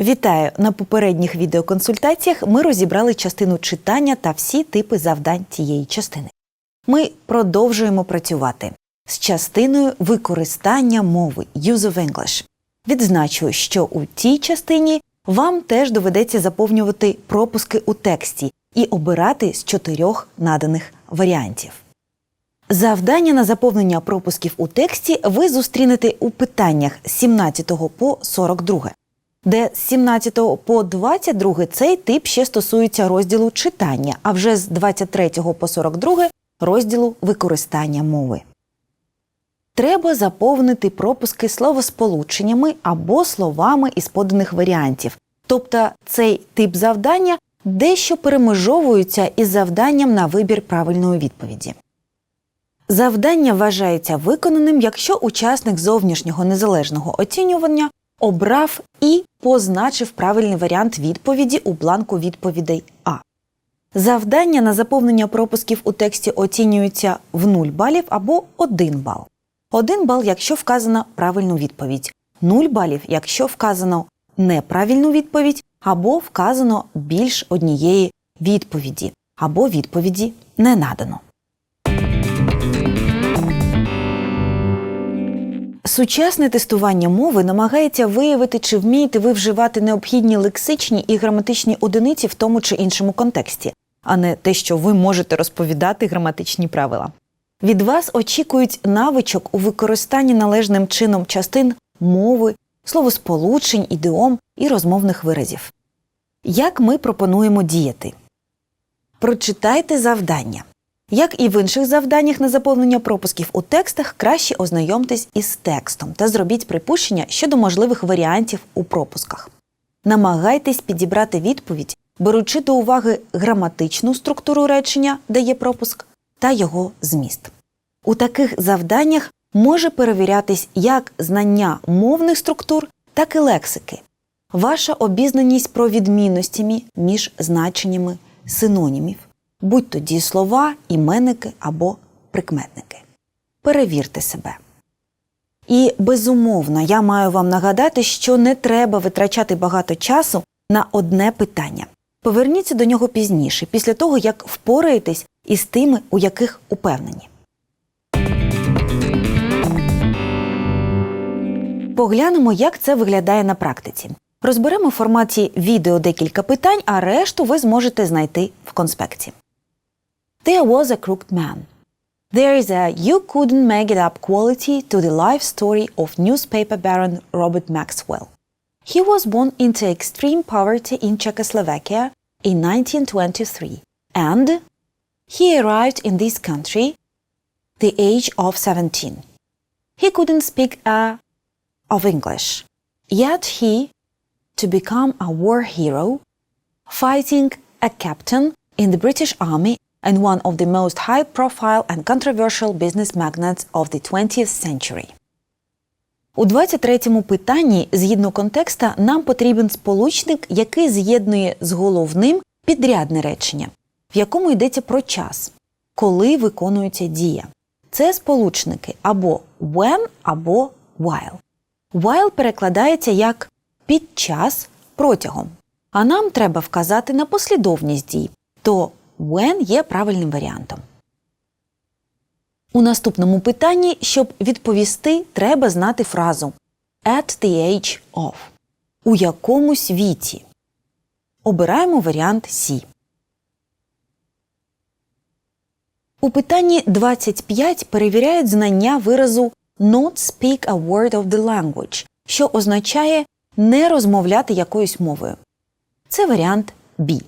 Вітаю! На попередніх відеоконсультаціях ми розібрали частину читання та всі типи завдань цієї частини. Ми продовжуємо працювати з частиною використання мови Use of English. Відзначу, що у цій частині вам теж доведеться заповнювати пропуски у тексті і обирати з чотирьох наданих варіантів. Завдання на заповнення пропусків у тексті ви зустрінете у питаннях з 17 по 42, де з 17 по 22 цей тип ще стосується розділу читання, а вже з 23 по 42 розділу використання мови. Треба заповнити пропуски словосполученнями або словами із поданих варіантів. Тобто цей тип завдання дещо перемежовується із завданням на вибір правильної відповіді. Завдання вважається виконаним, якщо учасник зовнішнього незалежного оцінювання обрав і позначив правильний варіант відповіді у бланку відповідей А. Завдання на заповнення пропусків у тексті оцінюються в 0 балів або 1 бал. 1 бал, якщо вказано правильну відповідь, 0 балів, якщо вказано неправильну відповідь, або вказано більш однієї відповіді, або відповіді не надано. Сучасне тестування мови намагається виявити, чи вмієте ви вживати необхідні лексичні і граматичні одиниці в тому чи іншому контексті, а не те, що ви можете розповідати граматичні правила. Від вас очікують навичок у використанні належним чином частин мови, словосполучень, ідеом і розмовних виразів. Як ми пропонуємо діяти? Прочитайте завдання. Як і в інших завданнях на заповнення пропусків у текстах, краще ознайомтесь із текстом та зробіть припущення щодо можливих варіантів у пропусках. Намагайтесь підібрати відповідь, беручи до уваги граматичну структуру речення, де є пропуск, та його зміст. У таких завданнях може перевірятись як знання мовних структур, так і лексики, ваша обізнаність про відмінностями між значеннями синонімів будь то дієслова, іменники або прикметники. Перевірте себе. І безумовно, я маю вам нагадати, що не треба витрачати багато часу на одне питання. Поверніться до нього пізніше, після того як впораєтесь із тими, у яких упевнені. Поглянемо, як це виглядає на практиці. Розберемо в форматі відео декілька питань, а решту ви зможете знайти в конспекті. There was a crooked man. There is a you couldn't make it up quality to the life story of newspaper baron Robert Maxwell. He was born into extreme poverty in Czechoslovakia in 1923 and he arrived in this country the age of 17. He couldn't speak a of English. Yet he to become a war hero, fighting a captain in the British Army and one of the most high profile and controversial business magnates of the 20th century. У 23-му питанні, згідно контекста, нам потрібен сполучник, який з'єднує з головним підрядне речення, в якому йдеться про час, коли виконується дія. Це сполучники або when, або while. While перекладається як під час протягом. А нам треба вказати на послідовність дій, то when є правильним варіантом. У наступному питанні, щоб відповісти, треба знати фразу at the age of у якомусь віці. Обираємо варіант C. У питанні 25 перевіряють знання виразу not speak a word of the language, що означає не розмовляти якоюсь мовою. Це варіант B.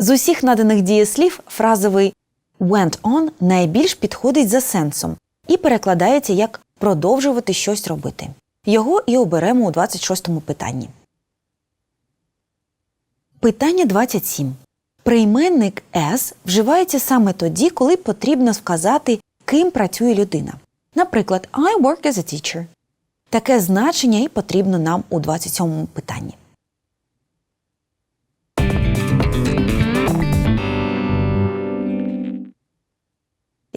З усіх наданих дієслів фразовий went on найбільш підходить за сенсом і перекладається як продовжувати щось робити. Його і оберемо у 26-му питанні. Питання 27. Прийменник S вживається саме тоді, коли потрібно сказати, ким працює людина. Наприклад, I work as a teacher. Таке значення і потрібно нам у 27-му питанні.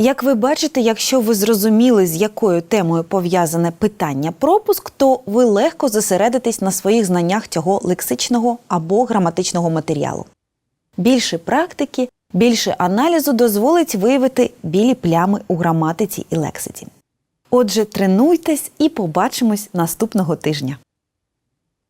Як ви бачите, якщо ви зрозуміли, з якою темою пов'язане питання пропуск, то ви легко зосередитесь на своїх знаннях цього лексичного або граматичного матеріалу. Більше практики, більше аналізу дозволить виявити білі плями у граматиці і лексиці. Отже, тренуйтесь і побачимось наступного тижня.